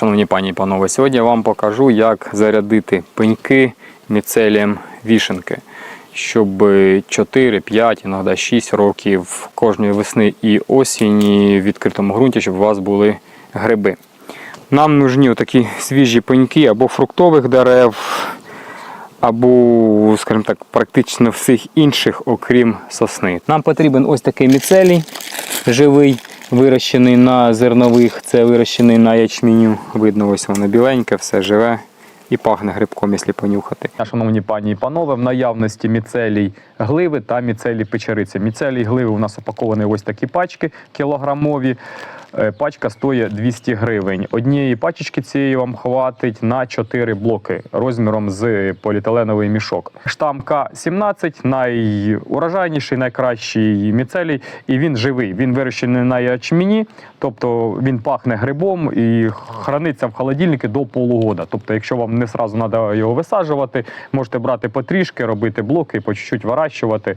Шановні пані і панове, сьогодні я вам покажу, як зарядити пеньки міцелієм вішенки, щоб 4, 5, іноді 6 років кожної весни і осені в відкритому ґрунті, щоб у вас були гриби. Нам нужні такі свіжі пеньки або фруктових дерев, або, скажімо так, практично всіх інших, окрім сосни. Нам потрібен ось такий міцелій живий, вирощений на зернових, це вирощений на ячменю. Видно, ось воно біленьке, все живе і пахне грибком, якщо понюхати. Шановні пані і панове, в наявності міцелій гливи та міцелій печериці. Міцелій гливи у нас упакований ось такі пачки кілограмові. Е, Пачка стоїть 200 гривень. Однієї пачечки цієї вам хватить на 4 блоки розміром з поліетиленовий мішок. Штам К-17 найурожайніший, найкращий міцелій, і він живий. Він вирощений на ячміні, тобто він пахне грибом і храниться в холодильнику до полугода. Тобто, якщо вам не сразу треба його висаджувати, можете брати потрішки, робити блоки по чуть-чуть вирощувати.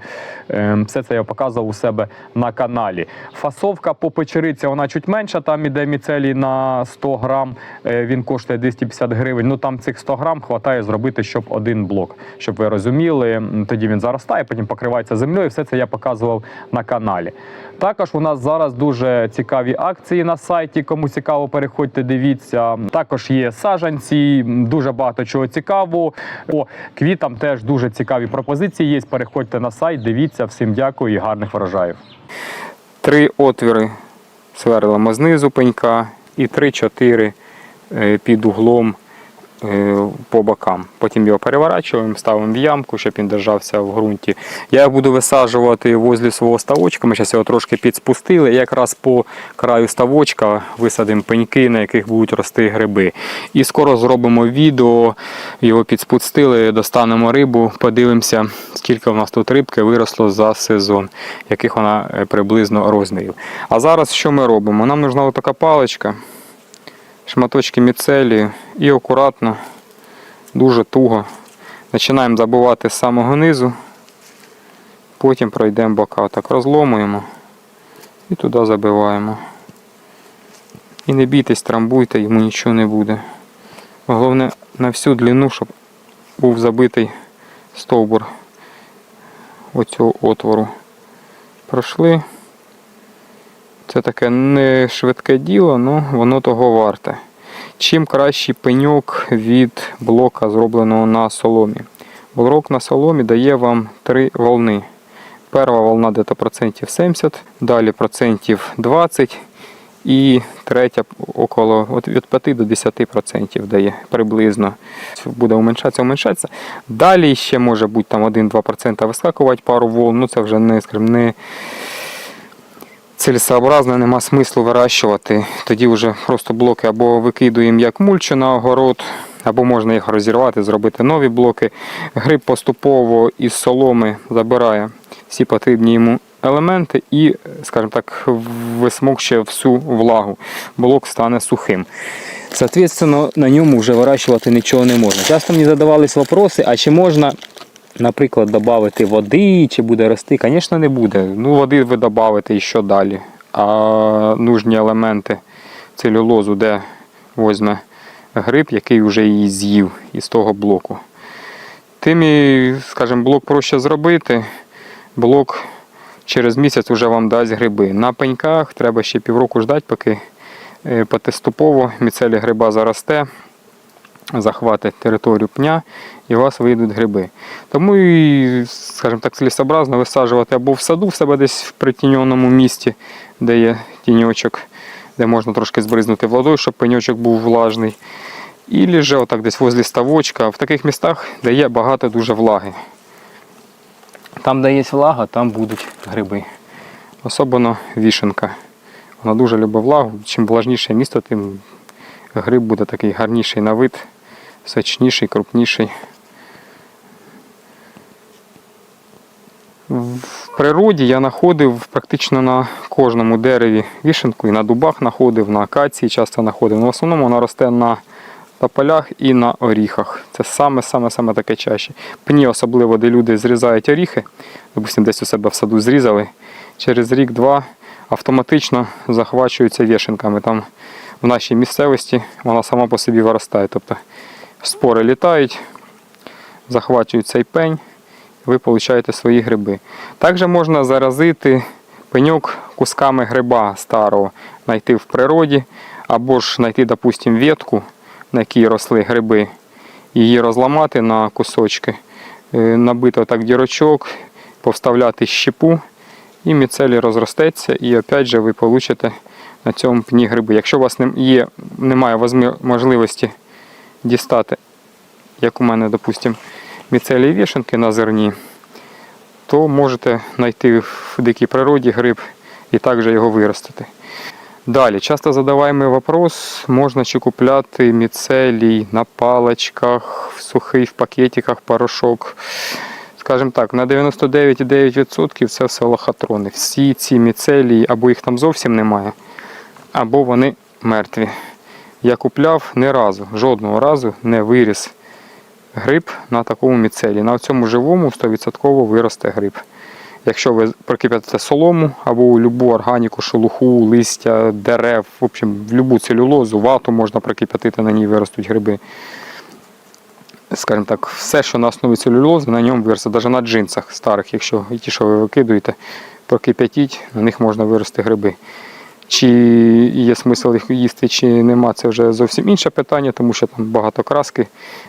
Ем, Все це я показував у себе на каналі. Фасовка по печериці вона чуть менша. Там іде міцелій на 100 грам. Е, Він коштує 250 гривень. Ну там цих 100 грам хватає зробити, щоб один блок. Щоб ви розуміли, тоді він заростає, потім покривається землею. Все це я показував на каналі. Також у нас зараз дуже цікаві акції на сайті. Кому цікаво, переходьте, дивіться. Також є саджанці, дуже багато чого цікавого. По квітам теж дуже цікаві пропозиції є. Переходьте на сайт, дивіться. Всім дякую і гарних врожаїв. Три отвіри сверлимо знизу пенька і 3-4 е, під углом по бокам. Потім його переворачуємо, ставимо в ямку, щоб він держався в ґрунті. Я буду висаджувати возле свого ставочка. Ми зараз його трошки підспустили. Якраз по краю ставочка висадимо пеньки, на яких будуть рости гриби. І скоро зробимо відео, його підспустили, достанемо рибу, подивимося, скільки в нас тут рибки виросло за сезон, яких вона е, приблизно розмірів. А зараз що ми робимо? Нам нужна така паличка шматочки міцелію і акуратно, дуже туго. Починаємо забивати з самого низу, потім пройдемо бока. Так розломуємо і туди забиваємо. І не бійтесь, трамбуйте, йому нічого не буде. Головне на всю длину, щоб був забитий стовбур оцього отвору. Пройшли. Це таке не швидке діло, але воно того варте. Чим кращий пеньок від блока, зробленого на соломі. Блок на соломі дає вам три волни. Перша волна десь процентів 70, далі процентів 20 і третя около від 5 до 10% дає приблизно. Буде уменшатися, уменшатися. Далі ще може бути там 1-2% вискакувати пару волн, ну це вже не, скажімо, не цілесообразно, нема смислу вирощувати. Тоді вже просто блоки або викидуємо як мульчу на огород, або можна їх розірвати, зробити нові блоки. Гриб поступово із соломи забирає всі потрібні йому елементи і, скажімо так, висмокче всю влагу. Блок стане сухим. Соответственно, на ньому вже вирощувати нічого не можна. Часто мені задавались вопроси, а чи можна наприклад, додати води, чи буде рости, звісно, не буде. Ну, води ви додаєте і що далі. А нужні елементи целюлозу, де возьме гриб, який вже її з'їв із того блоку. Тим і, скажімо, блок проще зробити. Блок через місяць вже вам дасть гриби. На пеньках треба ще півроку ждати, поки е, потеступово міцелі гриба заросте захватить територію пня і у вас вийдуть гриби. Тому і, скажімо так, цілесообразно висаджувати або в саду в себе десь в притіньоному місці, де є тіньочок, де можна трошки збризнути водою, щоб пеньочок був влажний. І же отак десь возле ставочка, в таких містах, де є багато дуже влаги. Там, де є влага, там будуть гриби. Особливо вішенка. Вона дуже любить влагу. Чим влажніше місто, тим гриб буде такий гарніший на вид, сочніший, крупніший. В природі я знаходив практично на кожному дереві вішенку, і на дубах знаходив, на акації часто знаходив. Но в основному вона росте на тополях і на оріхах. Це саме-саме-саме таке чаще. Пні, особливо, де люди зрізають оріхи, допустимо, десь у себе в саду зрізали, через рік-два автоматично захвачуються вішенками. Там в нашій місцевості вона сама по собі виростає. Тобто спори літають, захвачують цей пень, ви отримуєте свої гриби. Також можна заразити пеньок кусками гриба старого, знайти в природі, або ж знайти, допустимо, ветку, на якій росли гриби, її розламати на кусочки, е, набити так дірочок, повставляти щепу, і міцелій розростеться, і опять же ви получите на цьому пні гриби. Якщо у вас є, немає можливості дістати, як у мене, допустимо, міцелій вішенки на зерні, то можете знайти в дикій природі гриб і також його виростити. Далі, часто задаваємо вопрос, можна чи купляти міцелій на паличках, в сухий, в пакетиках, порошок. Скажімо так, на 99,9% це все лохотрони. Всі ці міцелії або їх там зовсім немає, або вони мертві. Я купляв ні разу, жодного разу не виріс гриб на такому міцелі. На цьому живому 100% виросте гриб. Якщо ви прикип'ятите солому або любу органіку, шелуху, листя, дерев, в общем, любу целюлозу, вату можна прикип'ятити, на ній виростуть гриби. Скажімо так, все, що на основі целюлози, на ньому виросте. Навіть на джинсах старих, якщо ті, що ви викидуєте, прокип'ятіть, на них можна вирости гриби. Чи є смисл їх їсти, чи нема, це вже зовсім інше питання, тому що там багато краски.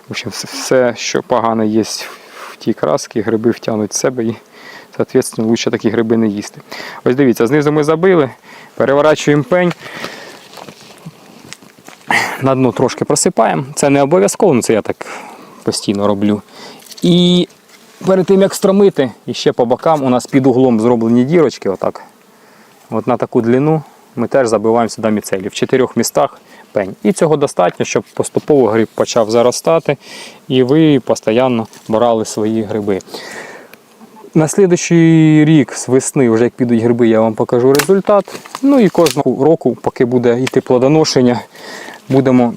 В общем, все, що погане є в тій краски, гриби втягнуть в себе і, соответственно, лучше такі гриби не їсти. Ось дивіться, знизу ми забили, переворачуємо пень. На дно трошки просипаємо. Це не обов'язково, це я так постійно роблю. І перед тим як стромити, і ще по бокам у нас під углом зроблені дірочки. Отак. От на таку длину ми теж забиваємо сюди міцелі. В чотирьох містах пень. І цього достатньо, щоб поступово гриб почав заростати, і ви постійно брали свої гриби. На слідуючий рік з весни, вже як підуть гриби, я вам покажу результат. Ну і кожного року, поки буде йти плодоношення, будемо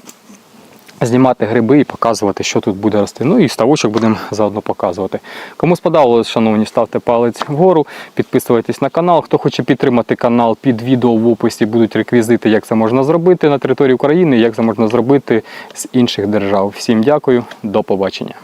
знімати гриби і показувати, що тут буде рости. Ну і ставочок будемо заодно показувати. Кому сподобалось, шановні, ставте палець вгору, підписуйтесь на канал. Хто хоче підтримати канал, під відео в описі будуть реквізити, як це можна зробити на території України, як це можна зробити з інших держав. Всім дякую, до побачення.